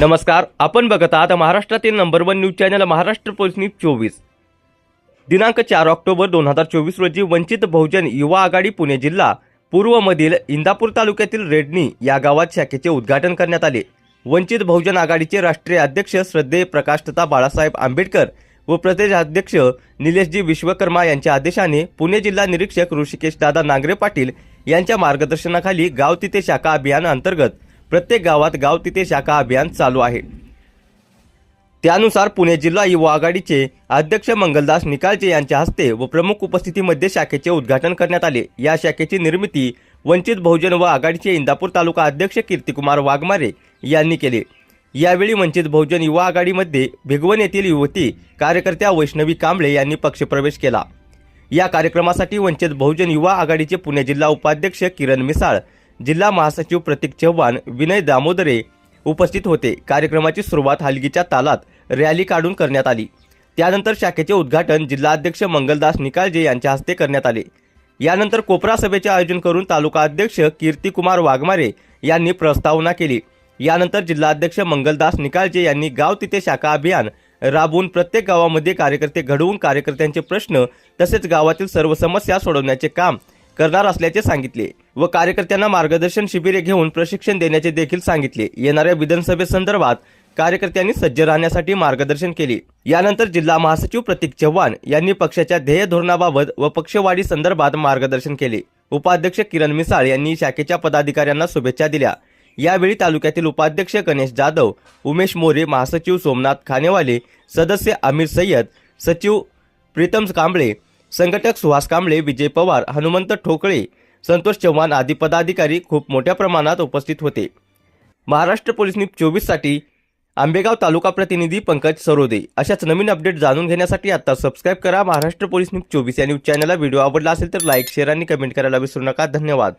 नमस्कार आपण बघत आहात महाराष्ट्रातील number one news channel Maharashtra police news चोवीस. दिनांक चार ऑक्टोबर दोन हजार चोवीस रोजी वंचित बहुजन युवा आघाडी पुणे जिल्हा पूर्वमधील इंदापूर तालुक्यातील रेडणी या गावात शाखेचे उद्घाटन करण्यात आले. वंचित बहुजन आघाडीचे राष्ट्रीय अध्यक्ष श्रद्धेय प्रकाशतता बाळासाहेब आंबेडकर व प्रदेश अध्यक्ष निलेशजी विश्वकर्मा यांच्या आदेशाने पुणे जिल्हा निरीक्षक ऋषिकेश दादा नांगरे पाटील यांच्या मार्गदर्शनाखाली गाव तिथे शाखा अभियान अंतर्गत प्रत्येक गावात गाव तिथे शाखा अभियान चालू आहे. त्यानुसार पुणे जिल्हा युवा आघाडीचे अध्यक्ष मंगलदास निकाळजे यांच्या हस्ते व प्रमुख उपस्थितीमध्ये शाखेचे उद्घाटन करण्यात आले. या शाखेची निर्मिती वंचित बहुजन व आघाडीचे इंदापूर तालुका अध्यक्ष कीर्तिकुमार वाघमारे यांनी केले. यावेळी वंचित बहुजन युवा आघाडीमध्ये भिगवण येथील युवती कार्यकर्त्या वैष्णवी कांबळे यांनी पक्षप्रवेश केला. या कार्यक्रमासाठी वंचित बहुजन युवा आघाडीचे पुणे जिल्हा उपाध्यक्ष किरण मिसाळ जिल्हा महासचिव प्रतीक चव्हाण विनय दामोदरे उपस्थित होते. कार्यक्रमाची सुरुवात हलगीच्या तालात रॅली काढून करण्यात आली. त्यानंतर शाखेचे उद्घाटन जिल्हाध्यक्ष मंगलदास निकाळजे यांच्या हस्ते करण्यात आले. यानंतर कोपरा सभेचे आयोजन करून तालुका अध्यक्ष कीर्तिकुमार वाघमारे यांनी प्रस्तावना केली. यानंतर जिल्हाध्यक्ष मंगलदास निकाळजे यांनी गाव तिथे शाखा अभियान राबवून प्रत्येक गावामध्ये कार्यकर्ते घडवून कार्यकर्त्यांचे प्रश्न तसेच गावातील सर्व समस्या सोडवण्याचे काम करणार असल्याचे सांगितले व कार्यकर्त्यांना मार्गदर्शन शिबिरे घेऊन प्रशिक्षण देण्याचे देखील सांगितले. येणाऱ्या विधानसभेसंदर्भात कार्यकर्त्यांनी सज्ज राहण्यासाठी मार्गदर्शन केले. यानंतर जिल्हा महासचिव प्रतीक चव्हाण यांनी पक्षाच्या ध्येय धोरणाबाबत व पक्षवाढी संदर्भात मार्गदर्शन केले. उपाध्यक्ष किरण मिसाळ यांनी शाखेच्या पदाधिकाऱ्यांना शुभेच्छा दिल्या. यावेळी तालुक्यातील उपाध्यक्ष गणेश जाधव उमेश मोरे महासचिव सोमनाथ खानेवाले सदस्य आमिर सय्यद सचिव प्रीतम कांबळे संघटक सुहास कांबळे विजय पवार हनुमंत ठोकळे संतोष चव्हाण आदी पदाधिकारी खूप मोठ्या प्रमाणात उपस्थित होते. महाराष्ट्र पोलीस न्यूज चोवीससाठी आंबेगाव तालुका प्रतिनिधी पंकज सरोदे. अशाच नवीन अपडेट जाणून घेण्यासाठी आता सबस्क्राईब करा महाराष्ट्र पोलीस न्यूज चोवीस या न्यूज चॅनलला. व्हिडिओ आवडला असेल तर लाईक शेअर आणि कमेंट करायला विसरू नका. धन्यवाद.